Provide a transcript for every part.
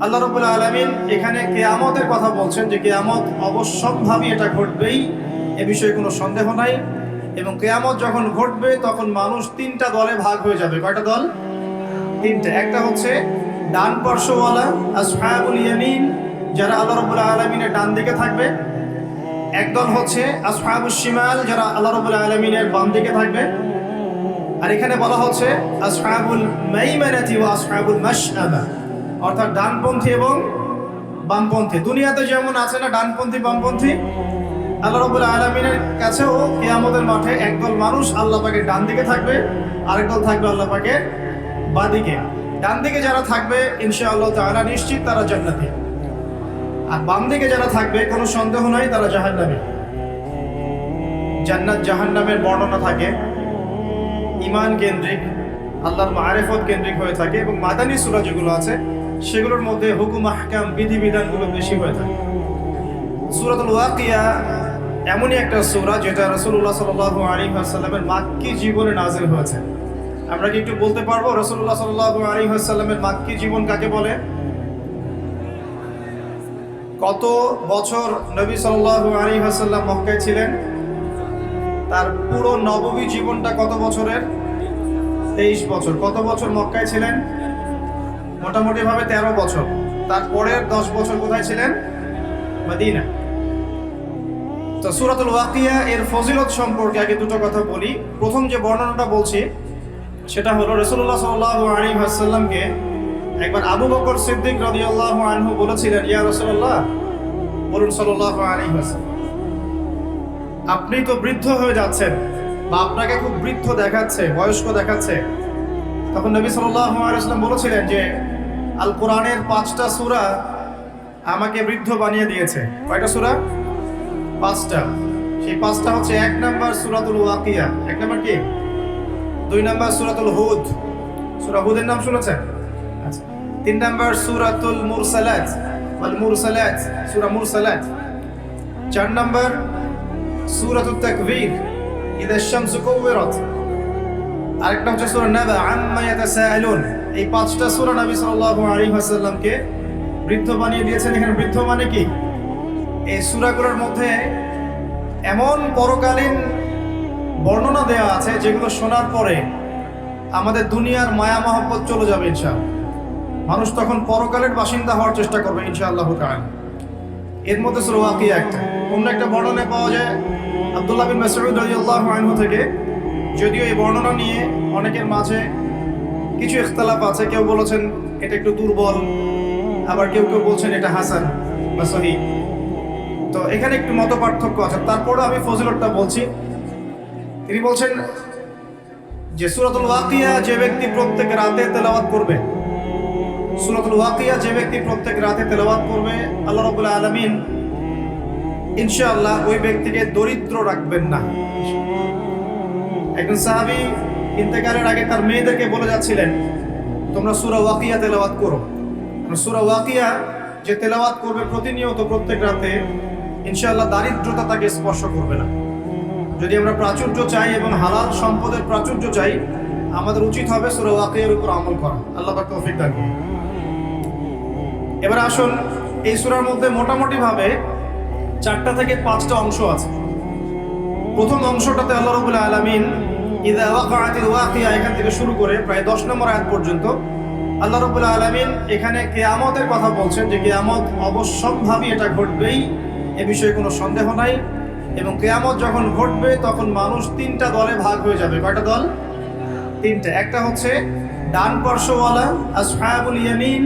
আল্লাহ রবুল আলমিন এখানে কেয়ামতের কথা বলছেন যে কেয়ামত অবশ্যম্ভাবী এটা ঘটবেই, এ বিষয়ে কোনো সন্দেহ নাই। এবং কেয়ামত যখন ঘটবে, তখন মানুষ তিনটা দলে ভাগ হয়ে যাবে। কয়টা দল? তিনটা। একটা হচ্ছে ডান পার্শ্বওয়ালা, আসহাবুল ইয়ামিন, যারা আল্লাহ রবুল আলমিনের ডান দিকে থাকবে। একদল হচ্ছে আসহাবুল শিমাল, যারা আল্লাহ রবুল আলমিনের বাম দিকে থাকবে। আর এখানে বলা হচ্ছে আসহাবুল মাইমানাতি ওয়া আসহাবুল মাশআবা। অর্থাৎ ডানপন্থী এবং বামপন্থী। দুনিয়াতে যেমন আছে না ডানপন্থী, বামপন্থী, আল্লাহ রবুল আলমিনের কাছেও কিয়ামতের মাঠে একদল মানুষ আল্লাহ পাকে ডান দিকে থাকবে, আরেক দল থাকবে আল্লাহ পাকের বাদিকে ডান দিকে যারা থাকবে, ইনশাআল্লাহ তাআলা নিশ্চিত তারা জান্নাতি। আর বাম দিকে যারা থাকবে, কোনো সন্দেহ নাই, তারা জাহান্নামী। জান্নাত জাহান্নামের বর্ণনা থাকে। ইমান কেন্দ্রিক, আল্লাহর মারেফত কেন্দ্রিক হয়ে থাকে এবং মাদানী সুরা যেগুলো আছে সেগুলোর মধ্যে হুকুম, আহকাম, বিধিবিধানগুলো বেশি হয়ে থাকে। সুরাতুল ওয়াকিয়া এমনই একটা সূরা যেটা রাসূলুল্লাহ সাল্লাল্লাহু আলাইহি ওয়াসাল্লামের মাক্কি জীবনে নাজিল হয়েছে। আমরা কি একটু বলতে পারব রাসূলুল্লাহ সাল্লাল্লাহু আলাইহি ওয়াসাল্লামের মাক্কি জীবন কাকে বলে? কত বছর নবী সাল্লাল্লাহু আলাইহি ওয়াসাল্লাম মক্কায় ছিলেন? তার পুরো নবমী জীবনটা কত বছরের? তেইশ বছর। কত বছর মক্কায় ছিলেন? মোটামুটি ভাবে তেরো বছর। তারপরের দশ বছর কোথায় ছিলেন? মদিনা। তো সুরাতুল ওয়াকিয়া এর ফজিলত সম্পর্কে আগে দুটো কথা বলি। প্রথম যে বর্ণনাটা বলছি, সেটা হলো রসুল্লাহ সাল্লাহ আলী আসাল্লামকে একবার আবু বকর সিদ্দিক রদিয়াল্লাহ আনহু বলেছিলেন, ইয়া রসুল্লাহ বলুন সাল্লাহ আলী হাসাল্লাম আপনি তো বৃদ্ধ হয়ে যাচ্ছেন বা আপনাকে খুব বৃদ্ধ দেখাচ্ছে, বয়স্ক দেখাচ্ছে। তখন নবী সাল্লাম বলেছিলেন যে আল কোরআনের পাঁচটা সূরা আমাকে বৃদ্ধ বানিয়ে দিয়েছে। কয়টা সূরা? পাঁচটা। সেই পাঁচটা হচ্ছে এক নাম্বার সুরাতুল ওয়াকিয়া। এক নাম্বার কি? দুই নাম্বার সুরাতুল হুদ। সুরা হুদের নাম শুনেছেন? আচ্ছা। তিন নাম্বার সূরাতুল মুরসালাত। ওয়াল মুরসালাত, সূরা মুরসালাত। চার নাম্বার সূরাতুত তাকবীর। ইদা শামসু কুবিরাত আরেকটা হচ্ছে সূরা নাবা, আম্মা ইয়াতাসাআলুন। এই পাঁচটা সূরা নবী সাল্লাল্লাহু আলাইহি ওয়াসাল্লামকে বৃদ্ধ বানিয়ে দিয়েছেন। এখানে বৃদ্ধ মানে কি? এই সূরাগুলোর মধ্যে এমন পরকালীন বর্ণনা দেওয়া আছে, যেগুলো শোনার পরে আমাদের দুনিয়ার মায়া মহব্বত চলে যাবে ইনশাআল্লাহ। মানুষ তখন পরকালের বাসিন্দা হওয়ার চেষ্টা করবে ইনশাআল্লাহ তাআলা। এর মধ্যে সূরা ওয়াকিয়া একটা। অন্য একটা বর্ণনা পাওয়া যায় আব্দুল্লাহ বিন মাসউদ রাদিয়াল্লাহু আনহু থেকে। যদিও এই বর্ণনা নিয়ে অনেকের মাঝে কিছু ইখতলাফ আছে। কেউ বলেছেন এটা একটু দুর্বল, আবার কেউ কেউ বলছেন এটা হাসান বা সহি। তো এখানে একটু মত পার্থক্য আছে। তারপরে আমি ফজিলতটা বলছি। তিনি বলছেন যে সূরাতুল ওয়াকিয়া যে ব্যক্তি প্রত্যেক রাতে তেলাওয়াত করবে, সূরাতুল ওয়াকিয়া যে ব্যক্তি প্রত্যেক রাতে তেলাওয়াত করবে, আল্লাহ রাব্বুল আলামিন ইনশাআল্লাহ ওই ব্যক্তিকে দরিদ্র রাখবেন না। একজন সাহাবি ইন্তেকালের আগে তার মেয়েদেরকে বলে যাচ্ছিলেন, তোমরা সুরা ওয়াকিয়া তেলাওয়াত করো। সুরা ওয়াকিয়া যে তেলাওয়াত করবে প্রতিনিয়ত প্রত্যেক রাতে, ইনশাআল্লাহ দারিদ্রতা তাকে স্পর্শ করবে না। যদি আমরা প্রাচুর্য চাই এবং হালাল সম্পদের প্রাচুর্য চাই, আমাদের উচিত হবে সুরা ওয়াকিয়ার উপর আমল করা। আল্লাহ পাক তৌফিক দান। এবার আসুন, এই সুরার মধ্যে মোটামুটি ভাবে চারটা থেকে পাঁচটা অংশ আছে। প্রথম অংশটাতে আল্লাহ রবুল আলমিন ইদা ওয়াকিয়া এখান থেকে শুরু করে প্রায় দশ নম্বর আয়াত পর্যন্ত আল্লাহ রবুল আলমিন এখানে কেয়ামতের কথা বলছেন যে কেয়ামত অবশ্যম্ভাবী এটা ঘটবেই, এ বিষয়ে কোনো সন্দেহ নাই এবং কেয়ামত যখন ঘটবে তখন মানুষ তিনটা দলে ভাগ হয়ে যাবে। কয়টা দল? তিনটা। একটা হচ্ছে ডান পার্শ্বওয়ালা, আসহাবুল ইয়ামিন,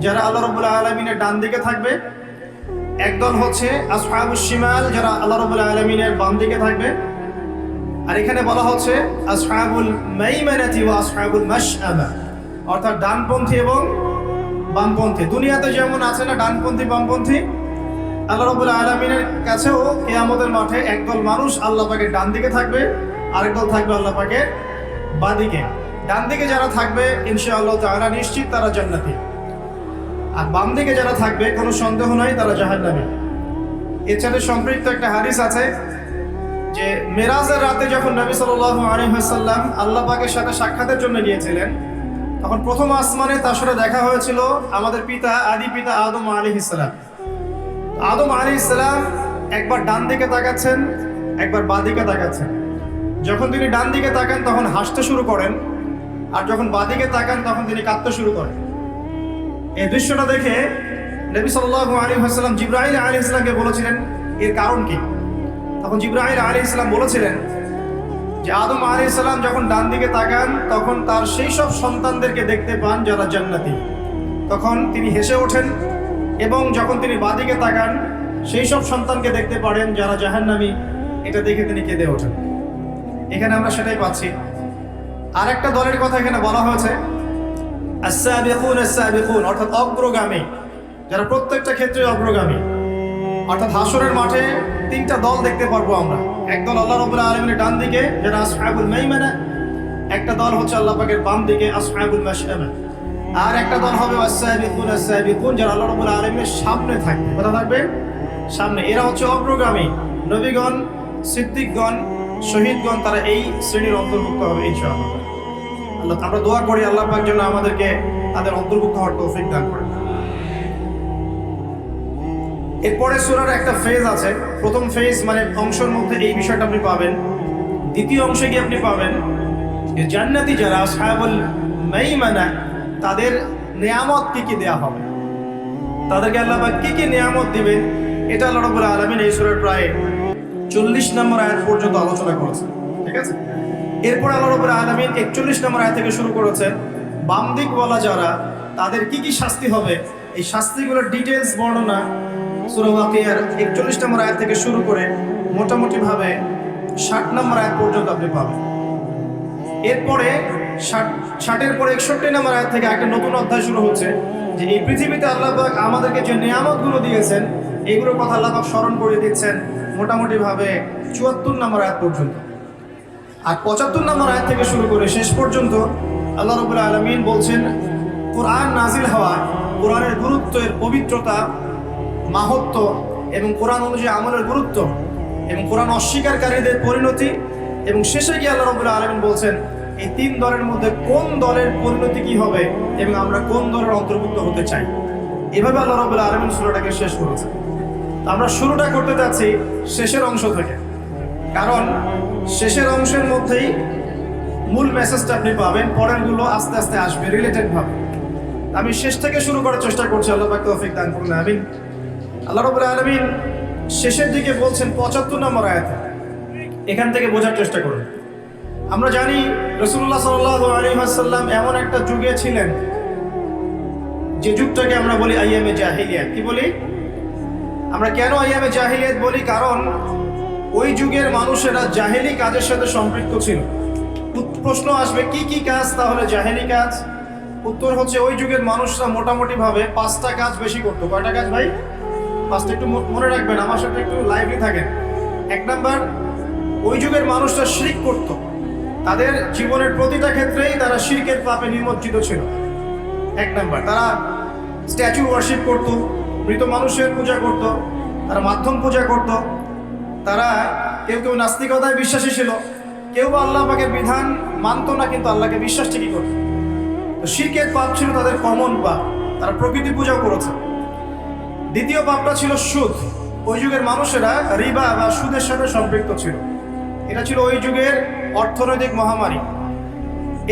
যারা আল্লাহ রবুল আলমিনের ডান দিকে থাকবে। একদল হচ্ছে আসহাবুল শিমাল, যারা আল্লাহ রবুল আলমিনের বাম দিকে থাকবে। আর এখানে বলা হচ্ছে আসহাবুল মাইমানাতি ওয়া আসহাবুল মাশআবা অর্থাৎ ডানপন্থী এবং বামপন্থী। দুনিয়াতে যেমন আছে না ডানপন্থী, বামপন্থী, আল্লাহ রবুল আলমিনের কাছেও কেয়ামতের মাঠে একদল মানুষ আল্লাহ পাকের ডান দিকে থাকবে, আরেক দল থাকবে আল্লাহ পাকের বাদিকে ডান দিকে যারা থাকবে, ইনশাআল্লাহ তাআলা নিশ্চিত তারা জান্নাতি। আর বাম দিকে যারা থাকবে, কোনো সন্দেহ নাই, তারা জাহান্নামী। এছাড়া সম্পৃক্ত একটা হাদিস আছে যে মেরাজের রাতে যখন নবী সাল্লাল্লাহু আলাইহি ওয়াসাল্লাম আল্লাহ পাকের সাথে সাক্ষাতের জন্য গিয়েছিলেন, তখন প্রথম আসমানে তার সাথে দেখা হয়েছিল আমাদের পিতা, আদি পিতা আদম আলী ইসলাম আদম আলী ইসলাম একবার ডান দিকে তাকাচ্ছেন, একবার বাঁ দিকে তাকাচ্ছেন। যখন তিনি ডান দিকে তাকান, তখন হাসতে শুরু করেন, আর যখন বাঁ দিকে তাকান, তখন তিনি কাঁদতে শুরু করেন। এই দৃশ্যটা দেখে নবী সাল্লাল্লাহু আলাইহি ওয়াসাল্লাম জিব্রাইল আলী ইসলামকে বলেছিলেন, এর কারণ কি? তখন জিব্রাইল আলী ইসলাম বলেছিলেন যে আদম আলী ইসলাম যখন ডান দিকে তাকান, তখন তার সেই সব সন্তানদেরকে দেখতে পান যারা জান্নাতি। তখন তিনি হেসে ওঠেন এবং যখন তিনি বাদিকে তাকান, সেই সব সন্তানকে দেখতে পারেন যারা জাহান্নামী। এটা দেখে তিনি কেঁদে ওঠেন। এখানে আমরা সেটাই পাচ্ছি। আর একটা দলের কথা এখানে বলা হয়েছে অর্থাৎ অগ্রগামী। যারা প্রত্যেকটা ক্ষেত্রে অগ্রগামী। অর্থাৎ হাসরের মাঠে তিনটা দল দেখতে পারব আমরা। এক দল আল্লাহ রবুল্লা আলমিনের ডান দিকে যারা আসহাবুল মাইমানা, একটা দল হচ্ছে আল্লাহ পাকের বাম দিকে, আসহাবুল মাশআমা আর একটা দল হবে আস-সাবিকুন আস-সাবিকুন যারা আল্লাহ রবুল্লা আলমিনের সামনে থাকবে। কোথা থাকবে? সামনে। এরা হচ্ছে অগ্রগামী। নবীগণ, সিদ্দিকগণ, শহীদগণ, তারা এই শ্রেণির অন্তর্ভুক্ত হবে ইনশাআল্লাহ। আল্লাহ, আমরা দোয়া করি আল্লাহ পাক যেন আমাদেরকে তাদের অন্তর্ভুক্ত হওয়ার তৌফিক দান করেন এরপরে সুরার একটা ফেজ আছে। প্রথম ফেজ মানে অংশের মধ্যে এই বিষয়টা আপনি পাবেন। দ্বিতীয় অংশে গিয়ে আপনি পাবেন যে জান্নাতি যারা, সাহাবুল মাইমানা, তাদের নিয়ামত কি কি দেয়া হবে? তাদেরকে আল্লাহ কি কি নিয়ামত দিবেন? এটা আল্লাহ রাব্বুল আলামিন এই সূরার প্রায় চল্লিশ নম্বর আয়াত পর্যন্ত আলোচনা করেছেন ঠিক আছে? এরপর আল্লাহ রাব্বুল আলামিন একচল্লিশ নম্বর আয়াত থেকে শুরু করেছেন দিকওয়ালা যারা, তাদের কি কি শাস্তি হবে? এই শাস্তিগুলোর ডিটেলস বর্ণনা সূরা ওয়াকিয়ার একচল্লিশ নম্বর আয়াত থেকে শুরু করে মোটামুটি ভাবে ষাট নম্বর আয়াত পর্যন্ত আপনি পাবেন। এরপরে ষাট, ষাটের পরে একষট্টি নম্বর আয়াত থেকে একটা নতুন অধ্যায় শুরু হচ্ছে যে এই পৃথিবীতে আল্লাহবাক আমাদেরকে যে নিয়ামতগুলো দিয়েছেন এইগুলোর কথা আল্লাহবাক স্মরণ করে দিচ্ছেন মোটামুটি ভাবে চুয়াত্তর নম্বর আয়াত পর্যন্ত। আর পঁচাত্তর নম্বর আয়াত থেকে শুরু করে শেষ পর্যন্ত আল্লাহ রবুল্লা আলমিন বলছেন, কোরআন নাজিল হওয়া কোরআনের গুরুত্ব এর পবিত্রতা মাহাত্ম এবং কোরআন অনুযায়ী আমলের গুরুত্ব এবং কোরআন অস্বীকারীদের পরিণতি এবং শেষে গিয়ে আল্লাহ রবুল্লা আলমিন বলছেন, এই তিন দলের মধ্যে কোন দলের পরিণতি কি হবে এবং আমরা কোন দলের অন্তর্ভুক্ত হতে চাই? এভাবে আল্লাহ রবুল্লা আলমিন সুরাটাকে শেষ করেছে আমরা শুরুটা করতে যাচ্ছি শেষের অংশ থেকে। কারণ শেষের অংশের মধ্যেই মূল মেসেজটা আপনি পাবেন, পরেরগুলো আস্তে আস্তে আসবে রিলেটেড ভাবে। আমি শেষ থেকে শুরু করার চেষ্টা করছি, আল্লাহ তৌফিক দান করুন, আমিন। আল্লাহ রাব্বুল আলামিন শেষের দিকে বলছেন পঁচাত্তর নম্বর আয়াত। এখান থেকে বোঝার চেষ্টা করুন। আমরা জানি রসুল্লাহ সাল্লাহ আলী এমন একটা যুগে ছিলেন, যে যুগটাকে আমরা বলি আইয়ামে জাহিলিয়াত। কি বলি? আমরা কেন আইয়ামে জাহিলিয়াত বলি? কারণ ওই যুগের মানুষেরা জাহেলি কাজের সাথে সম্পৃক্ত ছিল। প্রশ্ন আসবে, কি কি কাজ? তাহলে জাহেলি কাজ। উত্তর হচ্ছে ওই যুগের মানুষরা মোটামুটি ভাবে পাঁচটা কাজ বেশি করতো। কয়টা কাজ ভাই? পাঁচটা একটু মনে রাখবেন, আমার সাথে একটু লাইভলি থাকেন। এক নাম্বার, ওই যুগের মানুষরা শিরিক করত। তাদের জীবনের প্রতিটা ক্ষেত্রেই তারা শিরকের পাপে নিমজ্জিত ছিল। এক নাম্বার, তারা স্ট্যাচু ওয়ার্শিপ করত, মৃত মানুষের পূজা করত, তারা মাধ্যম পূজা করত। তারা কেউ কেউ নাস্তিকতায় বিশ্বাসী ছিল, কেউ বা আল্লাহ পাকের বিধান মানতো না, কিন্তু আল্লাহকে বিশ্বাস ঠিকই করত। তো শিরকের পাপ ছিল তাদের কমন পাপ, তারা প্রকৃতি পূজাও করেছে। দ্বিতীয় পাপটা ছিল সুদ। ওই যুগের মানুষেরা রিবা বা সুদের সাথে সম্পৃক্ত ছিল। এটা ছিল ওই যুগের অর্থনৈতিক মহামারী।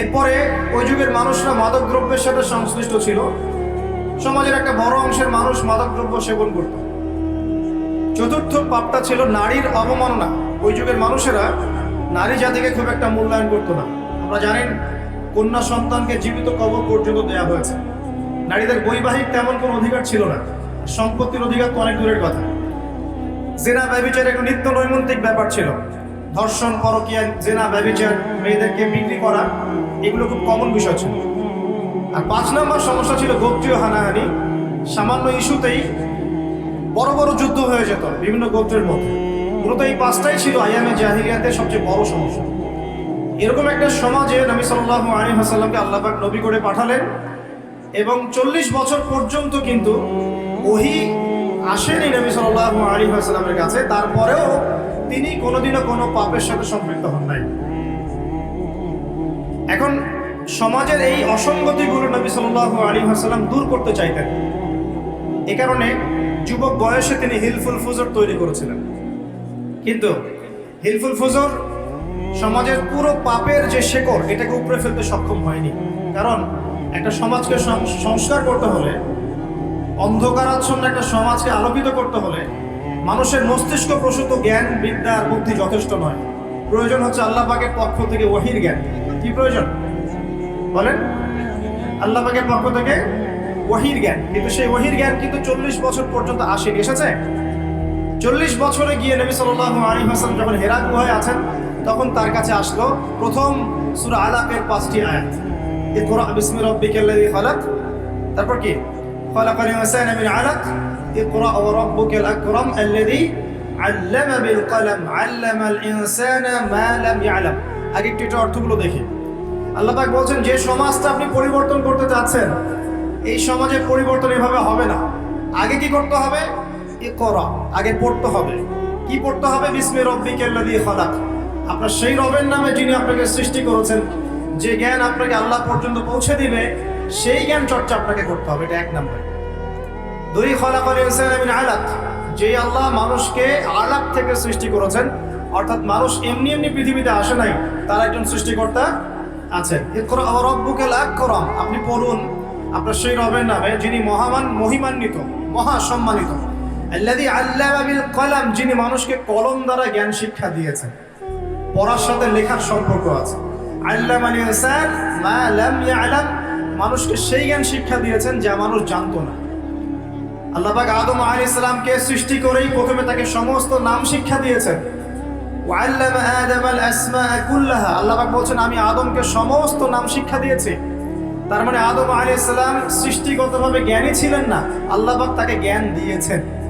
এরপরে ওই যুগের মানুষরা মাদক দ্রব্যের সাথে সংশ্লিষ্ট ছিল। সমাজের একটা বড় অংশের মানুষ মাদক দ্রব্য সেবন করত। চতুর্থ পাপটা ছিল নারীর অবমাননা। ওই যুগের মানুষেরা নারী জাতিকে খুব একটা মূল্যায়ন করতো না। আমরা জানেন, কন্যা সন্তানকে জীবিত কবর পর্যন্ত দেয়া হয়েছে। নারীদের বৈবাহিক তেমন কোনো অধিকার ছিল না। সম্পত্তির অধিকার তো অনেক দূরের কথা। জেনা ব্যবচার একটা নিত্য নৈমিত্তিক ব্যাপার ছিল। ধর্ষণ, পরকীয়া, জেনা ব্যবচার মেয়েদেরকে বিক্রি করা, এগুলো খুব কমন বিষয় ছিল। আর পাঁচ নম্বর সমস্যা ছিল গোত্রীয় হানাহানি। সামান্য ইস্যুতেই বড় বড় যুদ্ধ হয়ে যেত বিভিন্ন গোত্রের মধ্যে। মূলত এই পাঁচটাই ছিল আইয়ামে জাহিলিয়াতের সবচেয়ে বড় সমস্যা। এরকম একটা সমাজে নবী সাল্লাল্লাহু আলাইহি ওয়াসাল্লামকে আল্লাহবাক নবী করে পাঠালেন এবং চল্লিশ বছর পর্যন্ত কিন্তু ওহি আসেনি নবী সাল্লাল্লাহু আলাইহি ওয়াসাল্লামের কাছে, তারপরেও তিনি কোনোদিনও কোনো পাপের সাথে সম্পৃক্ত হন নাই। এখন সমাজের এই অসঙ্গতিগুলো নবী সাল্লাল্লাহু আলাইহি ওয়াসাল্লাম দূর করতে চাইতেন। এ কারণে যুবক বয়সে তিনি হিলফুল ফুজর তৈরি করেছিলেন। কিন্তু হিলফুল ফুজর সমাজের পুরো পাপের যে শেকড়, এটাকে উপরে ফেলতে সক্ষম হয়নি। কারণ একটা সমাজকে সংস্কার করতে হলে অন্ধকারাচ্ছন্ন একটা সমাজকে আলোকিত করতে হলে মানুষের মস্তিষ্ক প্রসূত জ্ঞান, বিদ্যা আর বুদ্ধি যথেষ্ট নয়। প্রয়োজন হচ্ছে আল্লাহ পাকের পক্ষ থেকে ওহির জ্ঞান। কি প্রয়োজন? বলেন। আল্লাহ পাকের পক্ষ থেকে ওহির জ্ঞান। কিন্তু সেই ওহির জ্ঞান কিন্তু চল্লিশ বছর পর্যন্ত আসেনি। এসেছে? চল্লিশ বছরে গিয়ে নবী সাল্লাল্লাহু আলাইহি হাসান যখন হেরা গুহায় আছেন, তখন তার কাছে আসলো প্রথম সূরা আলাকের পাঁচটি আয়াত। তারপর কি? মিন আলাক ইকরা ওয়া রাব্বুকাল আকরাম আল্লাযী আল্লামা বিল কলম আল্লামাল ইনসানা মা লাম ইয়ালাম আগে একটু একটু অর্থগুলো দেখি। আল্লাহ পাক বলছেন, যে সমাজটা আপনি পরিবর্তন করতে চাচ্ছেন, এই সমাজে পরিবর্তন এভাবে হবে না। আগে কি করতে হবে? এ করা আগে পড়তে হবে। কি পড়তে হবে? বিস্মে রব্বিকাল্লাযী খালাক। আপনার সেই রবের নামে যিনি আপনাকে সৃষ্টি করেছেন, যে জ্ঞান আপনাকে আল্লাহ পর্যন্ত পৌঁছে দিবে সেই জ্ঞান চর্চা আপনাকে করতে হবে, এটা এক নম্বর। দুই খলা মিন আলাক। যে আল্লাহ মানুষকে আলাপ থেকে সৃষ্টি করেছেন, অর্থাৎ মানুষ এমনি এমনি পৃথিবীতে আসে নাই, তার একজন সৃষ্টিকর্তা আছেন। ইকরা ওয়া রাব্বুকাল আকরাম আপনি পড়ুন, আপনার সেই রবের নামে, যিনি মহামান, মহিমান্বিত মহা সম্মানিত আল্লাযী আল্লামা বিল কলম, যিনি মানুষকে কলম দ্বারা জ্ঞান শিক্ষা দিয়েছেন। পড়ার সাথে লেখার সম্পর্ক আছে। আল্লামাল ইনসান মা লাম ইয়ালাম মানুষকে সেই জ্ঞান শিক্ষা দিয়েছেন যা মানুষ জানতো না। আল্লাহাক আদম আলী ইসলামকে সৃষ্টি করেই প্রথমে তাকে সমস্ত নাম শিক্ষা দিয়েছেন। আল্লাহাক আদম আল আসমা কুল্লাহা। আল্লাহ পাক বলছেন, আমি আদমকে সমস্ত নাম শিক্ষা দিয়েছি। তার মানে আদম আলী ইসলাম সৃষ্টিগতভাবে জ্ঞানী ছিলেন না। আল্লাহবাক তাকে জ্ঞান দিয়েছেন।